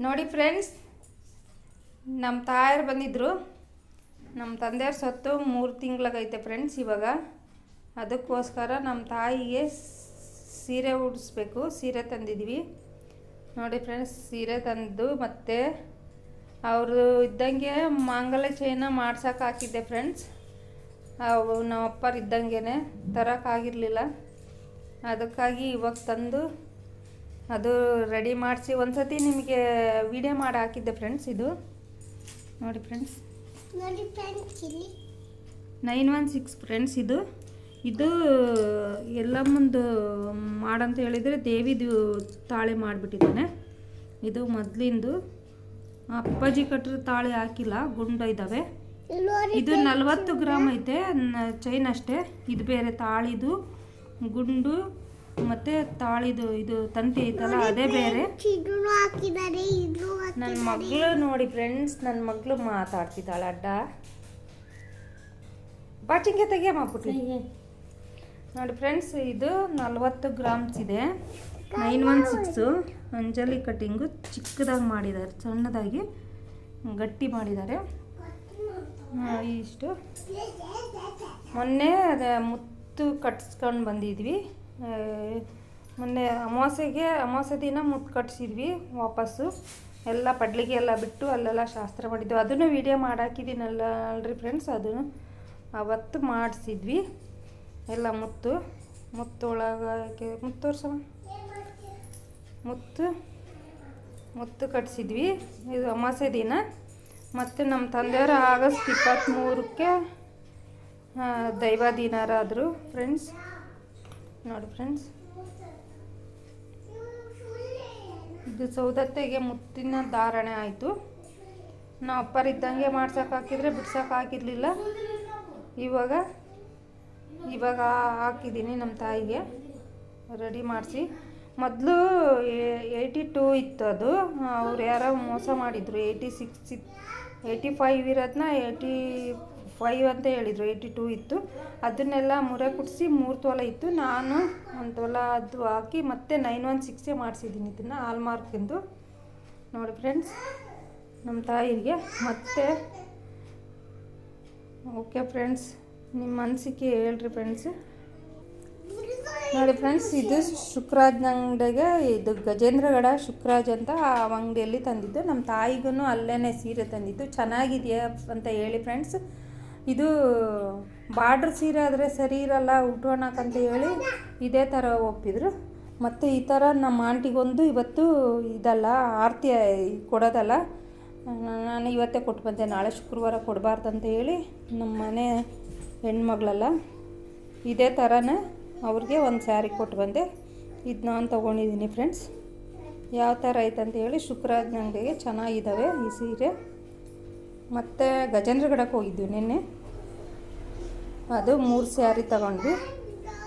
ನೋಡಿ ಫ್ರೆಂಡ್ಸ್, ನಮ್ಮ ತಾಯರು ಬಂದಿದ್ದರು ನಮ್ಮ ತಂದೆಯವ್ರ ಸತ್ತು ಮೂರು ತಿಂಗ್ಳಾಗೈತೆ ಫ್ರೆಂಡ್ಸ್ ಇವಾಗ. ಅದಕ್ಕೋಸ್ಕರ ನಮ್ಮ ತಾಯಿಗೆ ಸೀರೆ ಉಡಿಸ್ಬೇಕು, ಸೀರೆ ತಂದಿದ್ವಿ. ನೋಡಿ ಫ್ರೆಂಡ್ಸ್, ಸೀರೆ ತಂದು ಮತ್ತು ಅವರು ಇದ್ದಂಗೆ ಮಾಂಗಲ್ಯ ಚೈನ ಮಾಡ್ಸೋಕೆ ಹಾಕಿದ್ದೆ ಫ್ರೆಂಡ್ಸ್. ಅವು ನಮ್ಮಪ್ಪರು ಇದ್ದಂಗೆ ತರೋಕ್ಕಾಗಿರಲಿಲ್ಲ ಅದಕ್ಕಾಗಿ ಇವಾಗ ತಂದು ಅದು ರೆಡಿ ಮಾಡಿಸಿ ಒಂದು ಸತಿ ನಿಮಗೆ ವಿಡಿಯೋ ಮಾಡಿ ಹಾಕಿದ್ದೆ ಫ್ರೆಂಡ್ಸ್ ಇದು. ನೋಡಿ ಫ್ರೆಂಡ್ಸ್ ನೋಡಿ ಫ್ರೆಂಡ್ಸ್ ಇಲ್ಲಿ. ನೈನ್ ಒನ್ ಸಿಕ್ಸ್ ಫ್ರೆಂಡ್ಸ್ ಇದು. ಇದು ಎಲ್ಲ ಮುಂದೆ ಮಾಡಂತ ಹೇಳಿದರೆ ದೇವಿದು ತಾಳೆ ಮಾಡಿಬಿಟ್ಟಿದ್ದಾನೆ. ಇದು ಮೊದಲಿಂದು. ಅಪ್ಪಾಜಿ ಕಟ್ಟರು ತಾಳೆ ಹಾಕಿಲ್ಲ ಗುಂಡು ಇದ್ದಾವೆ ಇದು ನಲ್ವತ್ತು ಗ್ರಾಮ್ ಐತೆ ಚೈನ್ ಅಷ್ಟೇ. ಇದು ಬೇರೆ ತಾಳಿದು ಗುಂಡು ಮತ್ತು ತಾಳಿದು ಇದು ತಂತಿ ಐತಲ್ಲ ಅದೇ ಬೇರೆ. ನನ್ನ ಮಗಳು ನೋಡಿ ಫ್ರೆಂಡ್ಸ್ ನನ್ನ ಮಗಳು ಮಾತಾಡ್ತಿದ್ದಾಳೆ ಅಡ್ಡ. ಬಾಚಿಂಗೆ ತೆಗಿಯ ಪುಟ್ಟಿ ನೋಡಿ ಫ್ರೆಂಡ್ಸ್ ಇದು ನಲ್ವತ್ತು ಗ್ರಾಮ್ಸ್ ಇದೆ. Nine one six Anjali cutting ಚಿಕ್ಕದಾಗಿ ಮಾಡಿದ್ದಾರೆ ಸಣ್ಣದಾಗಿ ಗಟ್ಟಿ ಮಾಡಿದ್ದಾರೆ. ಇಷ್ಟು. ಮೊನ್ನೆ ಅದೇ ಮುತ್ತು ಕಟ್ಸ್ಕೊಂಡು ಬಂದಿದ್ವಿ. ಮೊನ್ನೆ ಅಮಾವಾಸ್ಯೆಗೆ ಅಮಾವಾಸ್ಯೆ ದಿನ ಮುತ್ತು ಕಟ್ಸಿದ್ವಿ ವಾಪಸ್ಸು. ಎಲ್ಲ ಪಡ್ಲಿಗೆ ಎಲ್ಲ ಬಿಟ್ಟು ಅಲ್ಲೆಲ್ಲ ಶಾಸ್ತ್ರ ಮಾಡಿದ್ವಿ ಅದನ್ನು ವೀಡಿಯೋ ಮಾಡಾಕಿದ್ದೀನಲ್ಲ ಅಲ್ರಿ ಫ್ರೆಂಡ್ಸ್ ಅದನ್ನು ಅವತ್ತು ಮಾಡಿಸಿದ್ವಿ. ಎಲ್ಲ ಮುತ್ತು ಮುತ್ತು ಒಳಗೆ ಮುತ್ತು ತೋರ್ಸವ ಮುತ್ತು ಮುತ್ತು ಕಟ್ಸಿದ್ವಿ. ಇದು ಅಮಾವಾಸ್ಯೆ ದಿನ. ಮತ್ತು ನಮ್ಮ ತಂದೆಯವರು ಆಗಸ್ಟ್ ಇಪ್ಪತ್ತ್ಮೂರಕ್ಕೆ ದೈವ ದಿನಾರಾದರು ಫ್ರೆಂಡ್ಸ್ ನೋಡಿ ಫ್ರೆಂಡ್ಸ್ ಇದು ಸೌದತ್ತೆಗೆ ಮುತ್ತಿನ ಧಾರಣೆ ಆಯಿತು. ನಾವು ಅಪ್ಪರಿದ್ದಂಗೆ ಮಾಡ್ಸೋಕೆ ಹಾಕಿದರೆ ಬಿಡ್ಸೋಕೆ ಹಾಕಿರಲಿಲ್ಲ. ಇವಾಗ ಇವಾಗ ಹಾಕಿದ್ದೀನಿ ನಮ್ಮ ತಾಯಿಗೆ. ರೆಡಿ ಮಾಡಿಸಿ. ಮೊದಲು ಏಯ್ಟಿ ಟೂ ಇತ್ತು ಅದು. ಅವ್ರು ಯಾರೋ ಮೋಸ ಮಾಡಿದರು. ಏಯ್ಟಿ ಸಿಕ್ಸ್ ಇತ್ತು ಏಯ್ಟಿ ಫೈವ್ ಇರೋದನ್ನ ಏಯ್ಟಿ ಫೈವ್ ಅಂತ ಹೇಳಿದರು ಏಯ್ಟಿ ಟೂ ಇತ್ತು. ಅದನ್ನೆಲ್ಲ ಮುರೆ ಕುಡಿಸಿ ಮೂರು ತೊಲ ಇತ್ತು. ನಾನು ಒಂದು ತೊಲ ಅದು ಹಾಕಿ ಮತ್ತೆ ನೈನ್ ಒನ್ ಸಿಕ್ಸೇ ಮಾಡಿಸಿದ್ದೀನಿ ಇದನ್ನು ಹಾಲ್ಮಾರ್ಕಿಂದು ನೋಡಿ ಫ್ರೆಂಡ್ಸ್ ನಮ್ಮ ತಾಯಿಗೆ ಮತ್ತೆ ಓಕೆ ಫ್ರೆಂಡ್ಸ್ ನಿಮ್ಮ ಅನಿಸಿಕೆ ಹೇಳ್ರಿ ಫ್ರೆಂಡ್ಸ್ ನೋಡಿ ಫ್ರೆಂಡ್ಸ್ ಇದು ಶುಕ್ರಾಜ್ನ ಅಂಗಡಿಗೆ ಇದು ಗಜೇಂದ್ರಗಡ ಶುಕ್ರಾಜ್ ಅಂತ ಆ ಅಂಗಡಿಯಲ್ಲಿ ತಂದಿದ್ದು. ನಮ್ಮ ತಾಯಿಗೂ ಅಲ್ಲೇ ಸೀರೆ ತಂದಿದ್ದು. ಚೆನ್ನಾಗಿದೆಯಾ ಅಂತ ಹೇಳಿ ಫ್ರೆಂಡ್ಸ್ ಇದು ಬಾರ್ಡ್ರ್ ಸೀರೆ ಆದರೆ ಸರಿ ಇರಲ್ಲ ಉಟ್ಕೊಳಕಂತ ಹೇಳಿ ಇದೇ ಥರ ಒಪ್ಪಿದ್ರು. ಮತ್ತು ಈ ಥರ ನಮ್ಮ ಆಂಟಿಗೊಂದು ಇವತ್ತು ಇದಲ್ಲ, ಆರತಿ ಕೊಡೋದಲ್ಲ, ನಾನು ಇವತ್ತೇ ಕೊಟ್ಟು ಬಂದೆ, ನಾಳೆ ಶುಕ್ರವಾರ ಕೊಡಬಾರ್ದಂತ ಹೇಳಿ ನಮ್ಮ ಮನೆ ಹೆಣ್ಮಗಳಲ್ಲ, ಇದೇ ಥರನೇ ಅವ್ರಿಗೆ ಒಂದು ಸ್ಯಾರಿ ಕೊಟ್ಟು ಬಂದೆ. ಇದು ನಾನು ತೊಗೊಂಡಿದ್ದೀನಿ ಫ್ರೆಂಡ್ಸ್ ಯಾವ ಥರ ಐತಂತ ಹೇಳಿ ಶುಕ್ರಾಜ್ಞಂಗೆ ಚೆನ್ನಾಗಿದ್ದಾವೆ ಈ ಸೀರೆ. ಮತ್ತು ಗಜೇಂದ್ರಗಡಕ್ಕೆ ಹೋಗಿದ್ವಿ ನಿನ್ನೆ. ಅದು ಮೂರು ಸ್ಯಾರಿ ತಗೊಂಡ್ವಿ.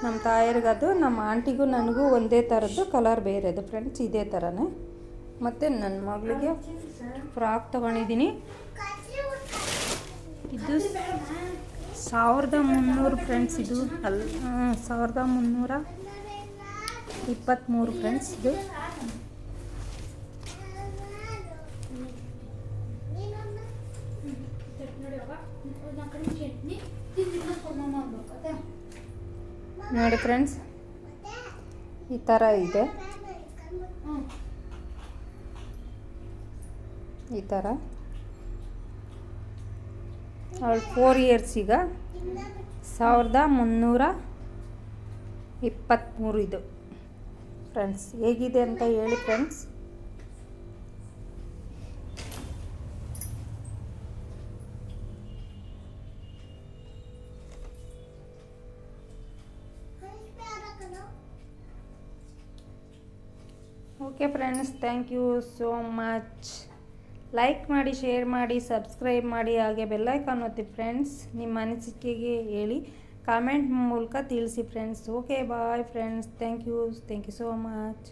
ನಮ್ಮ ತಾಯರಿಗದು ನಮ್ಮ ಆಂಟಿಗೂ ನನಗೂ ಒಂದೇ ಥರದ್ದು ಕಲರ್ ಬೇರೆದು ಫ್ರೆಂಡ್ಸ್, ಇದೇ ಥರನೇ. ಮತ್ತು ನನ್ನ ಮಗಳಿಗೆ ಫ್ರಾಕ್ ತೊಗೊಂಡಿದ್ದೀನಿ. ಇದು ಸಾವಿರದ ಮುನ್ನೂರು ಫ್ರೆಂಡ್ಸ್ ಇದು. ಅಲ್ ಸಾವಿರದ ಮುನ್ನೂರ ಇಪ್ಪತ್ತ್ಮೂರು ಫ್ರೆಂಡ್ಸ್ ಇದು. ನೋಡಿ ಫ್ರೆಂಡ್ಸ್ ಈ ಥರ ಇದೆ. ಈ ಥರ ಅವಳು ಫೋರ್ ಇಯರ್ಸ್ ಈಗ. ಸಾವಿರದ ಮುನ್ನೂರ ಇಪ್ಪತ್ತ್ಮೂರು ಇದು. ಫ್ರೆಂಡ್ಸ್ ಹೇಗಿದೆ ಅಂತ ಹೇಳಿ friends okay friends thank you so much like ಮಾಡಿ ಶೇರ್ ಮಾಡಿ ಸಬ್ಸ್ಕ್ರೈಬ್ ಮಾಡಿ, ಹಾಗೆ ಬೆಲ್ಲೈಕಾನ್ ಒತ್ತಿ ಫ್ರೆಂಡ್ಸ್ ನಿಮ್ಮ ಅನಿಸಿಕೆಗೆ ಹೇಳಿ ಕಾಮೆಂಟ್ ಮೂಲಕ ತಿಳಿಸಿ friends okay bye friends thank you thank you so much